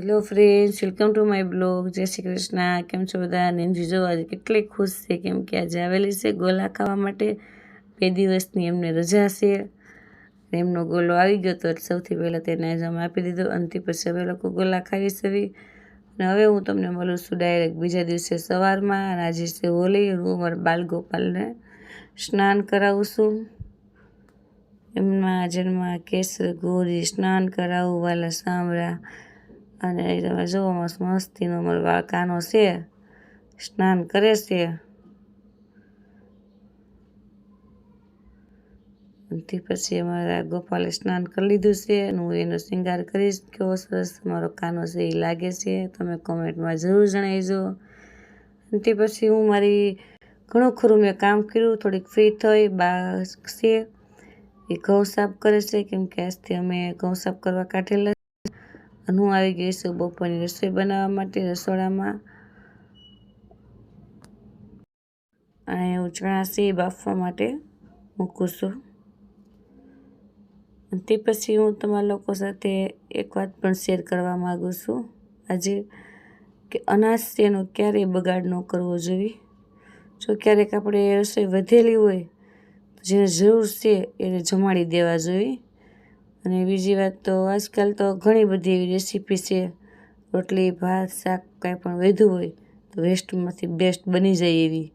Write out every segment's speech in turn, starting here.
Hello friends welcome to my blog Jai Shri Krishna કેમ છો બધા? અને જીજો આજે કેટલી ખુશ છે. કેમ કે આજે આવેલી છે ગોલા ખાવા માટે. બે દિવસની એમને રજા છે. એમનો ગોલો આવી ગયો તો સૌથી પહેલાં તેને આજે આપી દીધો. અને પછી અમે લોકો ગોલા ખાવી સવી. અને હવે હું તમને મળું છું ડાયરેક્ટ બીજા દિવસે સવારમાં. અને આજે છે હોલી. હું મારા બાલગોપાલને સ્નાન કરાવું છું. એમના જન્મ કેસર ગોરી સ્નાન કરાવું, વાલા સાંભળા અને તમે જુઓ મસ્ત મસ્તીનો અમારો બાળકાનો છે. સ્નાન કરે છે. તે પછી અમારા ગોપાલે સ્નાન કરી લીધું છે અને હું એનો શૃંગાર કરીશ. કેવો સરસ મારો કાનો છે એ લાગે છે. તમે કોમેન્ટમાં જરૂર જણાવજો. અને તે પછી હું મારી ઘણું ખરું મેં કામ કર્યું. થોડીક ફ્રી થઈ બા છે. એ ઘઉં સાફ કરે છે. કેમ કે આજથી અમે ઘઉં સાફ કરવા કાઢેલા અને હું આવી ગઈ છું બપોરની રસોઈ બનાવવા માટે રસોડામાં. અને ચણા સી બાફવા માટે મૂકું છું. તે પછી હું તમારા લોકો સાથે એક વાત પણ શેર કરવા માગું છું. આજે કે અનાજ તેનો ક્યારેય બગાડ ન કરવો જોઈએ. જો ક્યારેક આપણે રસોઈ વધેલી હોય તો જેને જરૂર છે એને જમાડી દેવા જોઈએ. અને બીજી વાત તો આજકાલ તો ઘણી બધી એવી રેસીપી છે. રોટલી, ભાત, શાક કાંઈ પણ વધ્યું હોય તો વેસ્ટમાંથી બેસ્ટ બની જાય એવી.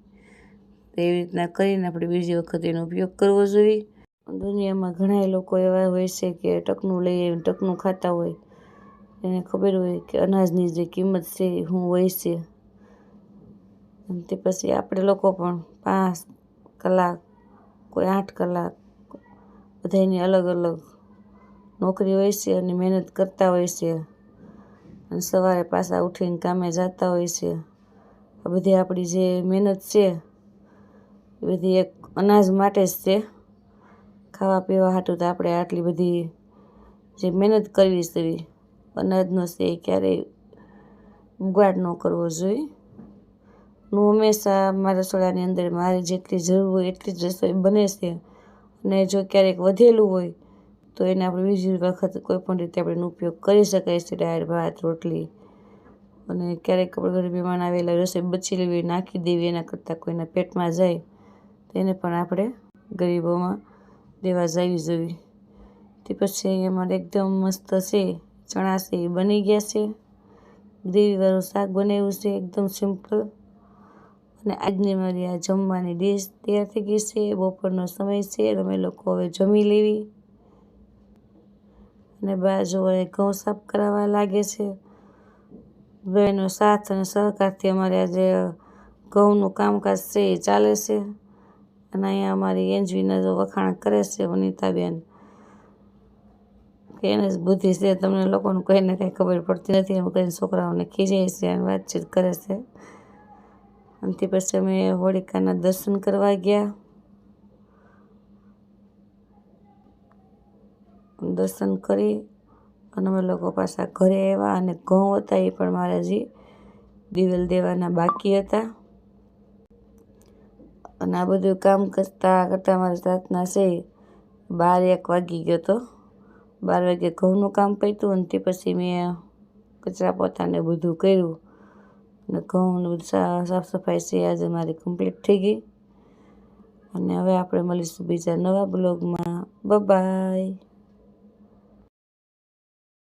તો એવી રીતના કરીને આપણે બીજી વખત એનો ઉપયોગ કરવો જોઈએ. દુનિયામાં ઘણા લોકો એવા હોય છે કે ટકનું લઈ આવીને ટકનું ખાતા હોય. એને ખબર હોય કે અનાજની જે કિંમત છે એ શું હોય છે. તે પછી આપણે લોકો પણ પાંચ કલાક કોઈ આઠ કલાક બધાની અલગ અલગ નોકરી હોય છે અને મહેનત કરતા હોય છે. અને સવારે પાછા ઉઠીને કામે જતા હોય છે. આ બધી આપણી જે મહેનત છે, એ બધી એક અનાજ માટે જ છે. ખાવા પીવા હાટું તો આપણે આટલી બધી જે મહેનત કરવી છે, અનાજનો છે એ ક્યારેય ઉગાડ ન કરવો જોઈએ. હું હંમેશા મારા રસોડાની અંદર મારી જેટલી જરૂર હોય એટલી જ રસોઈ બને છે. અને જો ક્યારેક વધેલું હોય તો એને આપણે બીજી વખત કોઈપણ રીતે આપણે એનો ઉપયોગ કરી શકાય છે દાળ ભાત, રોટલી. અને ક્યારેક આપણે ઘરે મહેમાન આવેલા રસોઈ બચી લેવી નાખી દેવી, એના કરતાં કોઈના પેટમાં જાય, તો એને પણ આપણે ગરીબોમાં દેવા જાવી જોઈએ. તે પછી અમારે એકદમ મસ્ત છે, ચણા છે, એ બની ગયા છે. ગ્રેવીવાળું શાક બનાવ્યું છે, એકદમ સિમ્પલ. અને આજની મારી આ જમવાની ડીશ તૈયાર થઈ ગઈ છે, બપોરનો સમય છે અમે લોકો હવે જમી લેવી. અને બાજુ ઘઉં સાફ કરાવવા લાગે છે. બહેનો સાથ અને સહકારથી અમારે આજે ઘઉંનું કામકાજ છે, એ ચાલે છે. અને અહીંયા અમારી એન્જવીના જો વખાણ કરે છે વનિતાબેન એને જ બુદ્ધિ છે, તમને લોકોને કોઈને કંઈ ખબર પડતી નથી, એમ કરીને છોકરાઓને ખીજાય છે અને વાતચીત કરે છે. અને તે પછી અમે હોળિકાના દર્શન કરવા ગયા. દર્શન કરી અને અમે લોકો પાછા ઘરે આવ્યા અને ઘઉં હતા એ પણ મારા જે દિવેલ દેવાના બાકી હતા. અને આ બધું કામ કરતાં કરતાં મારી રાતના છે બાર એક વાગી ગયો હતો બાર વાગે ઘઉંનું કામ પત્યું અને તે પછી મેં કચરા પોતાને બધું કર્યું. અને ઘઉં બધું સાફ સફાઈ છે, આજે મારી કમ્પ્લીટ થઈ ગઈ. અને હવે આપણે મળીશું બીજા નવા બ્લોગમાં. બાય